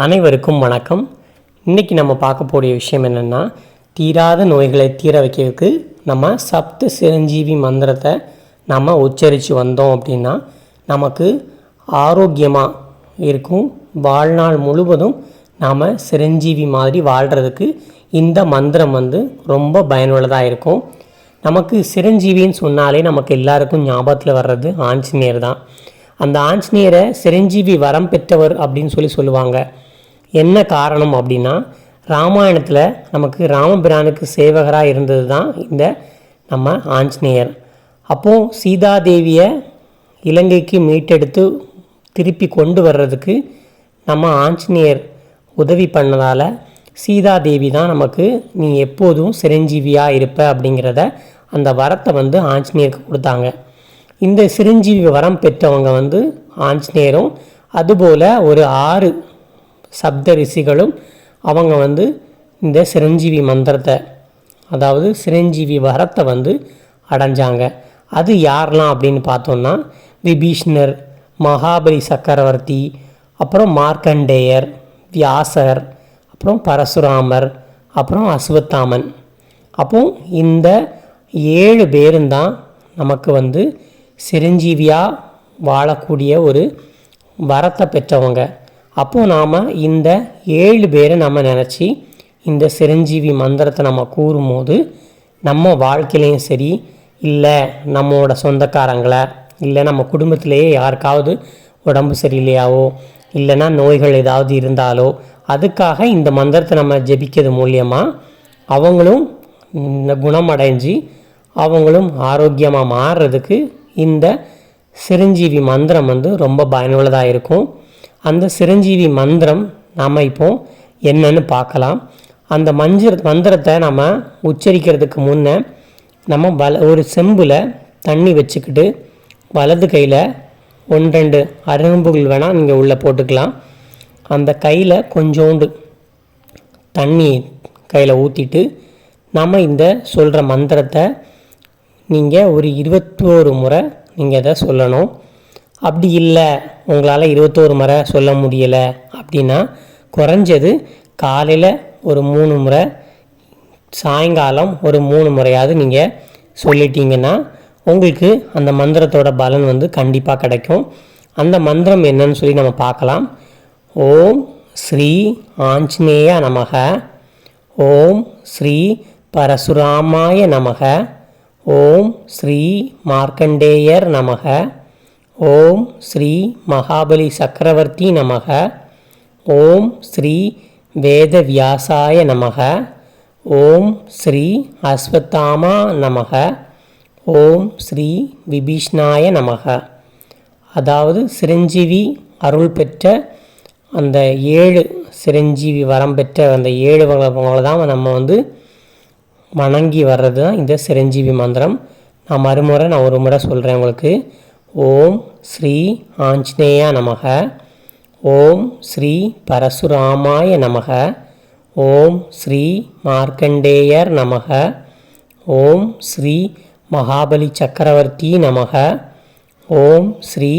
அனைவருக்கும் வணக்கம். இன்றைக்கி நம்ம பார்க்கக்கூடிய விஷயம் என்னென்னா தீராத நோய்களை தீர வைக்கிறதுக்கு நம்ம சப்த சிரஞ்சீவி மந்திரத்தை நம்ம உச்சரித்து வந்தோம் அப்படின்னா நமக்கு ஆரோக்கியமாக இருக்கும். வாழ்நாள் முழுவதும் நாம் சிரஞ்சீவி மாதிரி வாழ்கிறதுக்கு இந்த மந்திரம் வந்து ரொம்ப பயனுள்ளதாக இருக்கும். நமக்கு சிரஞ்சீவின்னு சொன்னாலே நமக்கு எல்லாருக்கும் ஞாபகத்தில் வர்றது ஆஞ்சநேயர் தான். அந்த ஆஞ்சநேயரை சிரஞ்சீவி வரம் பெற்றவர் அப்படின்னு சொல்லி சொல்லுவாங்க. என்ன காரணம் அப்படின்னா ராமாயணத்தில் நமக்கு ராமபிரானுக்கு சேவகராக இருந்தது தான் இந்த நம்ம ஆஞ்சநேயர். அப்போது சீதாதேவியை இலங்கைக்கு மீட்டெடுத்து திருப்பி கொண்டு வர்றதுக்கு நம்ம ஆஞ்சநேயர் உதவி பண்ணதால் சீதாதேவி தான் நமக்கு நீ எப்போதும் சிரஞ்சீவியாக இருப்ப அப்படிங்கிறத அந்த வரத்தை வந்து ஆஞ்சநேயருக்கு கொடுத்தாங்க. இந்த சிரஞ்சீவி வரம் பெற்றவங்க வந்து ஆஞ்சநேயரும் அதுபோல் ஒரு ஆறு சப்த ரிஷிகளும் அவங்க வந்து இந்த சிரஞ்சீவி மந்திரத்தை அதாவது சிரஞ்சீவி வரத்தை வந்து அடைஞ்சாங்க. அது யாரெல்லாம் அப்படின்னு பார்த்தோம்னா விபீஷ்ணர் மகாபலி சக்கரவர்த்தி அப்புறம் மார்க்கண்டேயர் வியாசர் அப்புறம் பரசுராமர் அப்புறம் அஸ்வத்தாமன். அப்போ இந்த ஏழு பேரும் தான் நமக்கு வந்து சிரஞ்சீவியாக வாழக்கூடிய ஒரு வரத்தை பெற்றவங்க. அப்போது நாம் இந்த ஏழு பேரை நம்ம நினச்சி இந்த சிரஞ்சீவி மந்திரத்தை நம்ம கூறும்போது நம்ம வாழ்க்கையிலையும் சரி இல்லை நம்மளோட சொந்தக்காரங்களை இல்லை நம்ம குடும்பத்திலேயே யாருக்காவது உடம்பு சரியில்லையாவோ இல்லைன்னா நோய்கள் ஏதாவது இருந்தாலோ அதுக்காக இந்த மந்திரத்தை நம்ம ஜெபிக்கிறது மூலியமாக அவங்களும் இந்த குணமடைஞ்சு அவங்களும் ஆரோக்கியமாக மாறுறதுக்கு இந்த சிரஞ்சீவி மந்திரம் வந்து ரொம்ப பயனுள்ளதாக இருக்கும். அந்த சிரஞ்சீவி மந்திரம் நாம் இப்போ என்னன்னு பார்க்கலாம். அந்த மஞ்சள் மந்திரத்தை நம்ம உச்சரிக்கிறதுக்கு முன்னே நம்ம வல ஒரு செம்பில் தண்ணி வச்சுக்கிட்டு வலது கையில் ஒன்றெண்டு அரும்புகள் வேணால் நீங்கள் உள்ளே போட்டுக்கலாம். அந்த கையில் கொஞ்சோண்டு தண்ணி கையில் ஊற்றிட்டு நம்ம இந்த சொல்கிற மந்திரத்தை நீங்கள் ஒரு இருபத்தோரு முறை நீங்கள் இதை சொல்லணும். அப்படி இல்லை உங்களால் இருபத்தோரு முறை சொல்ல முடியலை அப்படின்னா குறைஞ்சது காலையில் ஒரு மூணு முறை சாயங்காலம் ஒரு மூணு முறையாவது நீங்கள் சொல்லிட்டீங்கன்னா உங்களுக்கு அந்த மந்திரத்தோட பலன் வந்து கண்டிப்பாக கிடைக்கும். அந்த மந்திரம் என்னன்னு சொல்லி நம்ம பார்க்கலாம். ஓம் ஸ்ரீ ஆஞ்சநேய நமக. ஓம் ஸ்ரீ பரசுராமாய நமக. ஓம் ஸ்ரீ மார்க்கண்டேயர் நமக. ஓம் ஸ்ரீ மகாபலி சக்கரவர்த்தி நமக. ஓம் ஸ்ரீ வேதவியாசாய நமக. ஓம் ஸ்ரீ அஸ்வத்தாமா நமக. ஓம் ஸ்ரீ விபீஷ்ணாய நமக. அதாவது சிரஞ்சீவி அருள் பெற்ற அந்த ஏழு சிரஞ்சீவி வரம் பெற்ற அந்த ஏழு தான் நம்ம வந்து வணங்கி வர்றது தான் இந்த சிரஞ்சீவி மந்திரம். நான் மறுமுறை நான் ஒரு முறை சொல்கிறேன் உங்களுக்கு. ஓம் ஸ்ரீ ஆஞ்சநேயா நமக. ஓம் ஸ்ரீ பரசுராமாய நமக. ஓம் ஸ்ரீ மார்க்கண்டேயர் நமக. ஓம் ஸ்ரீ மகாபலி சக்கரவர்த்தி நமக. ஓம் ஸ்ரீ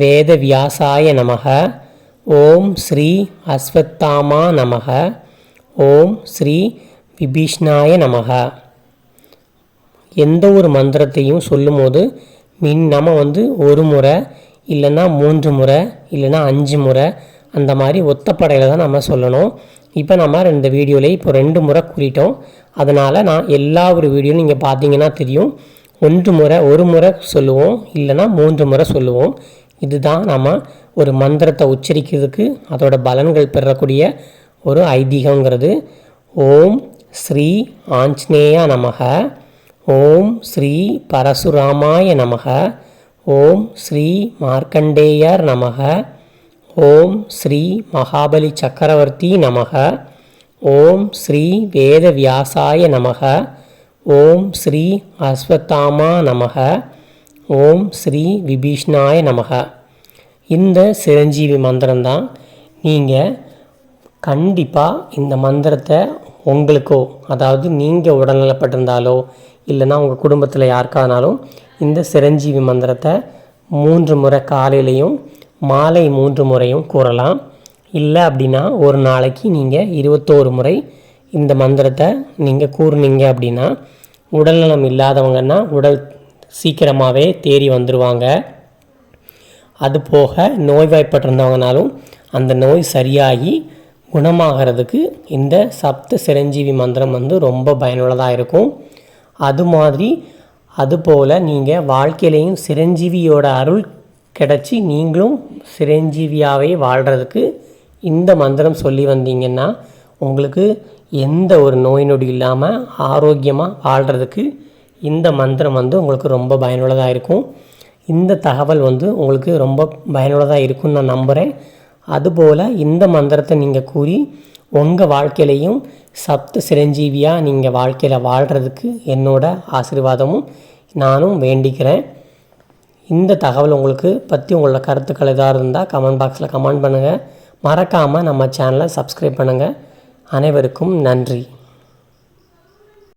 வேதவியாசாய நமக. ஓம் ஸ்ரீ அஸ்வத்தாமா நமக. ஓம் ஸ்ரீ விபீஷ்ணாய நமகா எந்த ஒரு மந்திரத்தையும் சொல்லும்போது மின் நம்ம வந்து ஒரு முறை இல்லைன்னா மூன்று முறை இல்லைன்னா அஞ்சு முறை அந்த மாதிரி ஒத்தப்படையில் தான் நம்ம சொல்லணும். இப்போ நம்ம ரெண்டு வீடியோவில் இப்போ ரெண்டு முறை கூறிட்டோம். அதனால் நான் எல்லா ஒரு வீடியோவும் நீங்கள் பார்த்தீங்கன்னா தெரியும். ஒன்று முறை ஒரு முறை சொல்லுவோம் இல்லைன்னா மூன்று முறை சொல்லுவோம். இதுதான் நம்ம ஒரு மந்திரத்தை உச்சரிக்கிறதுக்கு அதோட பலன்கள் பெறக்கூடிய ஒரு ஐதீகங்கிறது ஓம் ஸ்ரீ ஆஞ்சநேயா நமக. ஓம் ஸ்ரீ பரசுராமாய நமக. ஓம் ஸ்ரீ மார்க்கண்டேயர் நமக. ஓம் ஸ்ரீ மகாபலி சக்கரவர்த்தி நமக. ஓம் ஸ்ரீ வேதவியாசாய நமக. ஓம் ஸ்ரீ அஸ்வத்தாமா நமக. ஓம் ஸ்ரீ விபீஷ்ணாய நமக. இந்த சிரஞ்சீவி மந்திரம்தான். நீங்கள் கண்டிப்பாக இந்த மந்திரத்தை உங்களுக்கோ அதாவது நீங்கள் உடல்நலப்பட்டிருந்தாலோ இல்லைன்னா உங்கள் குடும்பத்தில் யாருக்கானாலும் இந்த சிரஞ்சீவி மந்திரத்தை மூன்று முறை காலையிலையும் மாலை மூன்று முறையும் கூறலாம். இல்லை அப்படின்னா ஒரு நாளைக்கு நீங்கள் இருபத்தோரு முறை இந்த மந்திரத்தை நீங்கள் கூறுனீங்க அப்படின்னா உடல்நலம் இல்லாதவங்கன்னா உடல் சீக்கிரமாகவே தேறி வந்துடுவாங்க அது போக நோய்வாய்ப்பட்டிருந்தவங்கனாலும் அந்த நோய் சரியாகி குணமாகிறதுக்கு இந்த சப்த சிரஞ்சீவி மந்திரம் வந்து ரொம்ப பயனுள்ளதாக இருக்கும். அது மாதிரி அதுபோல் நீங்கள் வாழ்க்கையிலையும் சிரஞ்சீவியோட அருள் கிடச்சி நீங்களும் சிரஞ்சீவியாகவே வாழ்கிறதுக்கு இந்த மந்திரம் சொல்லி வந்தீங்கன்னா உங்களுக்கு எந்த ஒரு நோய் நொடி இல்லாமல் ஆரோக்கியமாக வாழ்கிறதுக்கு இந்த மந்திரம் வந்து உங்களுக்கு ரொம்ப பயனுள்ளதாக இருக்கும். இந்த தகவல் வந்து உங்களுக்கு ரொம்ப பயனுள்ளதாக இருக்கும்னு நான் நம்புகிறேன் அதுபோல் இந்த மந்திரத்தை நீங்கள் கூறி உங்கள் வாழ்க்கையிலையும் சப்த சிரஞ்சீவியாக நீங்கள் வாழ்க்கையில் வாழ்கிறதுக்கு என்னோட ஆசீர்வாதமும் நானும் வேண்டிக்கிறேன். இந்த தகவல் உங்களுக்கு பற்றி உங்களோட கருத்துக்கள் எதாவது இருந்தால் கமெண்ட் பாக்ஸில் கமெண்ட் பண்ணுங்கள் மறக்காமல் நம்ம சேனலை சப்ஸ்கிரைப் பண்ணுங்கள் அனைவருக்கும் நன்றி.